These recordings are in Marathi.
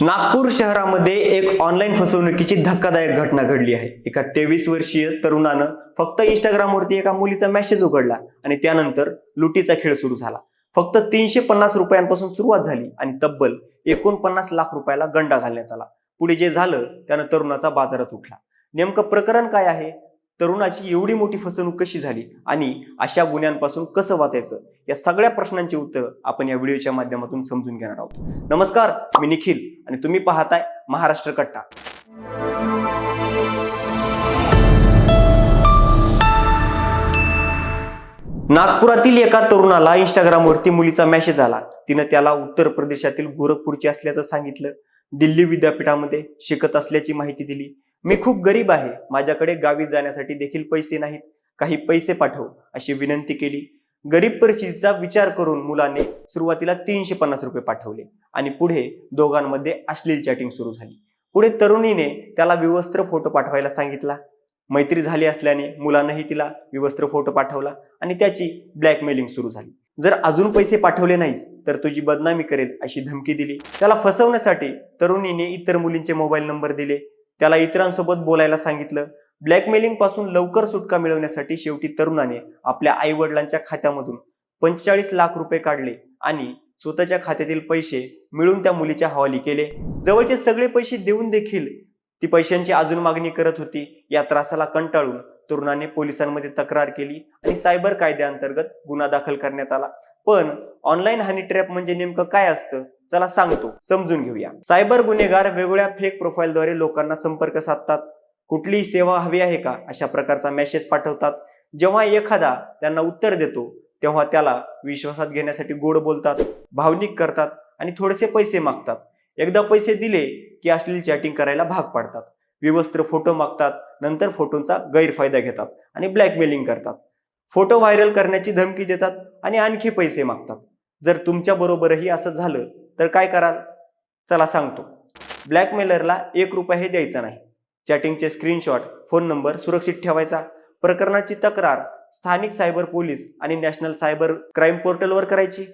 नागपूर शहरामध्ये एक ऑनलाईन फसवणुकीची धक्कादायक घटना घडली आहे. एका तेवीस वर्षीय तरुणानं फक्त इंस्टाग्रामवरती एका मुलीचा मेसेज उघडला आणि त्यानंतर लुटीचा खेळ सुरू झाला. फक्त तीनशे पन्नास रुपयांपासून सुरुवात झाली आणि तब्बल एकोणपन्नास लाख रुपयाला गंडा घालण्यात आला. पुढे जे झालं त्यानं तरुणाचा बाजारच उठला. नेमकं प्रकरण काय आहे? तरुणाची एवढी मोठी फसवणूक कशी झाली आणि अशा गुन्ह्यांपासून कसं वाचायचं? या सगळ्या प्रश्नांची उत्तर आपण या व्हिडिओच्या माध्यमातून समजून घेणार आहोत. नमस्कार मी निखिल आणि तुम्ही पाहताय महाराष्ट्र कट्टा. नागपुरातील एका तरुणाला इंस्टाग्रामवरती मुलीचा मेसेज आला. तिनं त्याला उत्तर प्रदेशातील गोरखपूरची असल्याचं सांगितलं. दिल्ली विद्यापीठामध्ये शिकत असल्याची माहिती दिली. मी खूप गरीब आहे. माझ्याकडे गावी जाण्यासाठी देखील पैसे नाहीत. काही पैसे पाठव अशी विनंती केली. गरीब परिस्थितीचा विचार करून मुलाने सुरुवातीला तीनशे पन्नास रुपये पाठवले आणि पुढे दोघांमध्ये अश्लील चॅटिंग सुरू झाली. पुढे तरुणीने त्याला विवस्त्र फोटो पाठवायला सांगितला. मैत्री झाली असल्याने मुलानंही तिला विवस्त्र फोटो पाठवला आणि त्याची ब्लॅकमेलिंग सुरू झाली. जर अजून पैसे पाठवले नाहीस तर तुझी बदनामी करेल अशी धमकी दिली. त्याला फसवण्यासाठी तरुणीने इतर मुलींचे मोबाईल नंबर दिले. त्याला इतरांसोबत बोलायला सांगितलं. ब्लॅकमेलिंगपासून लवकर सुटका मिळवण्यासाठी शेवटी तरुणाने आपल्या आई वडिलांच्या खात्यामधून पंचेचाळीस लाख रुपये काढले आणि स्वतःच्या खात्यातील पैसे मिळून त्या मुलीच्या हवाली केले. जवळचे सगळे पैसे देऊन देखील ती पैशांची अजून मागणी करत होती. या त्रासाला कंटाळून तरुणाने पोलिसांमध्ये तक्रार केली आणि सायबर कायद्याअंतर्गत गुन्हा दाखल करण्यात आला. पण ऑनलाईन हनी ट्रॅप म्हणजे नेमकं काय असतं? चला सांगतो समजून घेऊया. सायबर गुन्हेगार वेगवेगळ्या फेक प्रोफाईलद्वारे लोकांना संपर्क साधतात. कुठलीही सेवा हवी आहे का? अशा प्रकारचा मेसेज पाठवतात. जेव्हा एखादा त्यांना उत्तर देतो तेव्हा त्याला विश्वासात घेण्यासाठी गोड बोलतात भावनिक करतात आणि थोडेसे पैसे मागतात. एकदा पैसे दिले की अश्लील चॅटिंग करायला भाग पाडतात. विवस्त्र फोटो मागतात नंतर फोटोंचा गैरफायदा घेतात आणि ब्लॅकमेलिंग करतात. फोटो व्हायरल करण्याची धमकी देतात आणि आणखी पैसे मागतात. जर तुमच्या बरोबरही असं झालं तर काय कराल? चला सांगतो. ब्लॅकमेलरला एक रुपया हे द्यायचा नाही. चॅटिंगचे स्क्रीनशॉट फोन नंबर सुरक्षित ठेवायचा. प्रकरणाची तक्रार स्थानिक सायबर पोलीस आणि नॅशनल सायबर क्राईम पोर्टलवर करायची.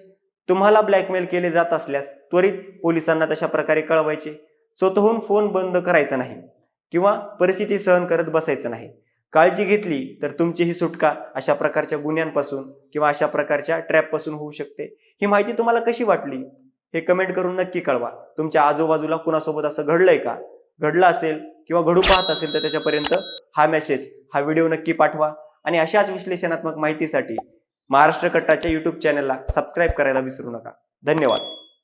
तुम्हाला ब्लॅकमेल केले जात असल्यास त्वरित पोलिसांना तशा प्रकारे कळवायचे. स्वतःहून फोन बंद करायचा नाही किंवा परिस्थिती सहन करत बसायचं नाही. काळजी घेतली तर तुमची ही सुटका अशा प्रकारच्या गुन्ह्यांपासून किंवा अशा प्रकारच्या ट्रॅपपासून होऊ शकते. ही माहिती तुम्हाला कशी वाटली? हे कमेंट करून नक्की कळवा. तुमच्या आजूबाजूला कुणासोबत असं घडलंय का? घडलं असेल किंवा घडू पाहत असेल तर त्याच्यापर्यंत हा मेसेज हा व्हिडिओ नक्की पाठवा आणि अशाच विश्लेषणात्मक माहितीसाठी महाराष्ट्र कट्टाच्या युट्यूब चॅनलला सबस्क्राईब करायला विसरू नका. धन्यवाद.